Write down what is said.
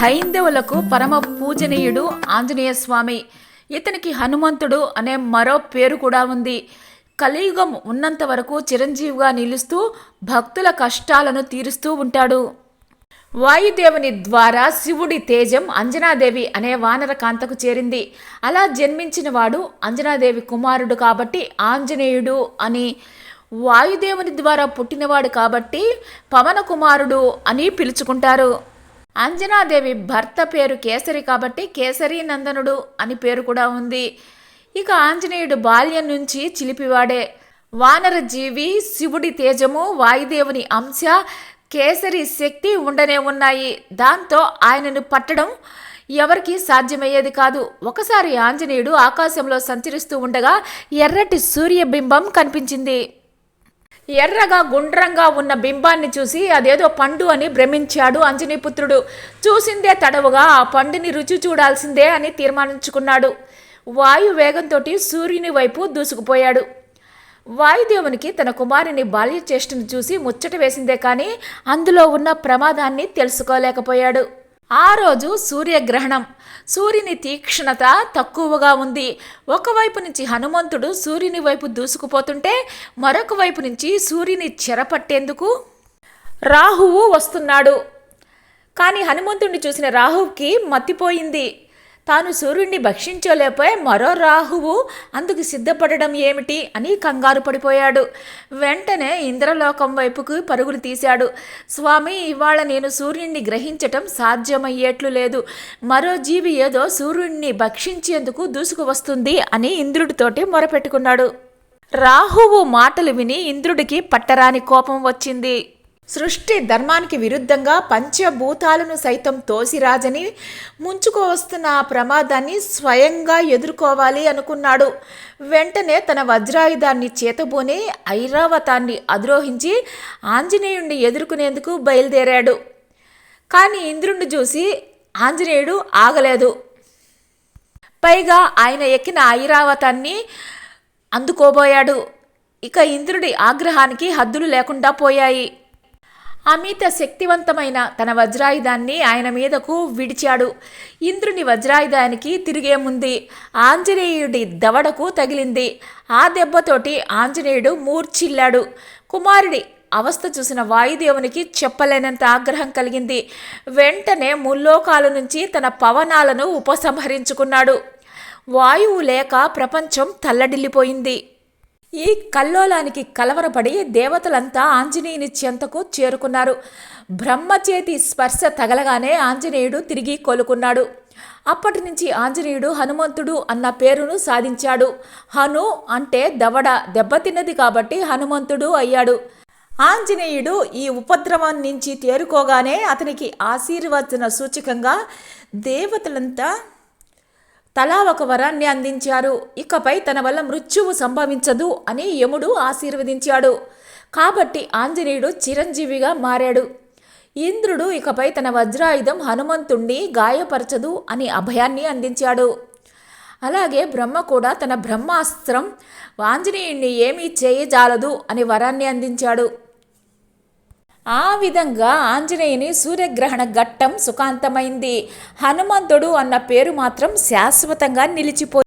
హైందవులకు పరమ పూజనీయుడు ఆంజనేయ స్వామి. ఇతనికి హనుమంతుడు అనే మరో పేరు కూడా ఉంది. కలియుగం ఉన్నంత వరకు చిరంజీవిగా నిలుస్తూ భక్తుల కష్టాలను తీరుస్తూ ఉంటాడు. వాయుదేవుని ద్వారా శివుడి తేజం అంజనాదేవి అనే వానర కాంతకు చేరింది. అలా జన్మించిన వాడు అంజనాదేవి కుమారుడు కాబట్టి ఆంజనేయుడు అని. వాయుదేవుని ద్వారా పుట్టినవాడు కాబట్టి పవన కుమారుడు అని పిలుచుకుంటారు. అంజనాదేవి భర్త పేరు కేసరి కాబట్టి కేసరి నందనుడు అని పేరు కూడా ఉంది. ఇక ఆంజనేయుడు బాల్యం నుంచి చిలిపివాడే. వానర జీవి శివుడి తేజము వాయుదేవుని అంశ కేసరి శక్తి ఉండనే ఉన్నాయి. దాంతో ఆయనను పట్టడం ఎవరికి సాధ్యమయ్యేది కాదు. ఒకసారి ఆంజనేయుడు ఆకాశంలో సంచరిస్తూ ఉండగా ఎర్రటి సూర్యబింబం కనిపించింది. ఎర్రగా గుండ్రంగా ఉన్న బింబాన్ని చూసి అదేదో పండు అని భ్రమించాడు అంజనీపుత్రుడు. చూసిందే తడవుగా ఆ పండుని రుచి చూడాల్సిందే అని తీర్మానించుకున్నాడు. వాయు వేగంతో సూర్యుని వైపు దూసుకుపోయాడు. వాయుదేవునికి తన కుమారుని బాల్య చేష్టను చూసి ముచ్చట వేసిందే కానీ అందులో ఉన్న ప్రమాదాన్ని తెలుసుకోలేకపోయాడు. ఆ రోజు సూర్యగ్రహణం. సూర్యుని తీక్షణత తక్కువగా ఉంది. ఒకవైపు నుంచి హనుమంతుడు సూర్యుని వైపు దూసుకుపోతుంటే మరొక వైపు నుంచి సూర్యుని చెరపట్టేందుకు రాహువు వస్తున్నాడు. కానీ హనుమంతుడిని చూసిన రాహువుకి మత్తిపోయింది తాను సూర్యుడిని భక్షించలేకపోయి మరో రాహువు అందుకు సిద్ధపడడం ఏమిటి అని కంగారు పడిపోయాడు. వెంటనే ఇంద్రలోకం వైపుకు పరుగులు తీశాడు. స్వామి ఇవాళ నేను సూర్యుడిని గ్రహించటం సాధ్యమయ్యేట్లు లేదు. మరో జీవి ఏదో సూర్యుడిని భక్షించేందుకు దూసుకువస్తుంది అని ఇంద్రుడితోటి మొరపెట్టుకున్నాడు. రాహువు మాటలు విని ఇంద్రుడికి పట్టరాని కోపం వచ్చింది. సృష్టి ధర్మానికి విరుద్ధంగా పంచభూతాలను సైతం తోసిరాజని ముంచుకోవస్తున్న ఆ ప్రమాదాన్ని స్వయంగా ఎదుర్కోవాలి అనుకున్నాడు. వెంటనే తన వజ్రాయుధాన్ని చేతబోని ఐరావతాన్ని అధిరోహించి ఆంజనేయుణ్ణి ఎదుర్కొనేందుకు బయలుదేరాడు. కానీ ఇంద్రుణ్ణి చూసి ఆంజనేయుడు ఆగలేదు. పైగా ఆయన ఎక్కిన ఐరావతాన్ని అందుకోబోయాడు. ఇక ఇంద్రుడి ఆగ్రహానికి హద్దులు లేకుండా పోయాయి. అమిత శక్తివంతమైన తన వజ్రాయుధాన్ని ఆయన మీదకు విడిచాడు. ఇంద్రుని వజ్రాయుధానికి తిరిగేముంది ఆంజనేయుడి దవడకు తగిలింది. ఆ దెబ్బతోటి ఆంజనేయుడు మూర్చిల్లాడు కుమారుడి అవస్థ చూసిన వాయుదేవునికి చెప్పలేనంత ఆగ్రహం కలిగింది. వెంటనే ముల్లోకాల నుంచి తన పవనాలను ఉపసంహరించుకున్నాడు. వాయువు లేక ప్రపంచం తల్లడిల్లిపోయింది. ఈ కల్లోలానికి కలవరపడి దేవతలంతా ఆంజనేయుని చెంతకు చేరుకున్నారు. బ్రహ్మచేతి స్పర్శ తగలగానే ఆంజనేయుడు తిరిగి కోలుకున్నాడు. అప్పటి నుంచి ఆంజనేయుడు హనుమంతుడు అన్న పేరును సాధించాడు. హను అంటే దవడ దెబ్బతిన్నది కాబట్టి హనుమంతుడు అయ్యాడు. ఆంజనేయుడు ఈ ఉపద్రవం నుంచి తేరుకోగానే అతనికి ఆశీర్వచన సూచకంగా దేవతలంతా తలా ఒక వరాన్ని అందించారు. ఇకపై తన వల్ల మృత్యువు సంభవించదు అని యముడు ఆశీర్వదించాడు. కాబట్టి ఆంజనేయుడు చిరంజీవిగా మారాడు. ఇంద్రుడు ఇకపై తన వజ్రాయుధం హనుమంతుణ్ణి గాయపరచదు అని అభయాన్ని అందించాడు. అలాగే బ్రహ్మ కూడా తన బ్రహ్మాస్త్రం ఆంజనేయుణ్ణి ఏమీ చేయజాలదు అని వరాన్ని అందించాడు. ఆ విధంగా ఆంజనేయుని సూర్యగ్రహణ ఘట్టం సుఖాంతమైంది. హనుమంతుడు అన్న పేరు మాత్రం శాశ్వతంగా నిలిచిపోయింది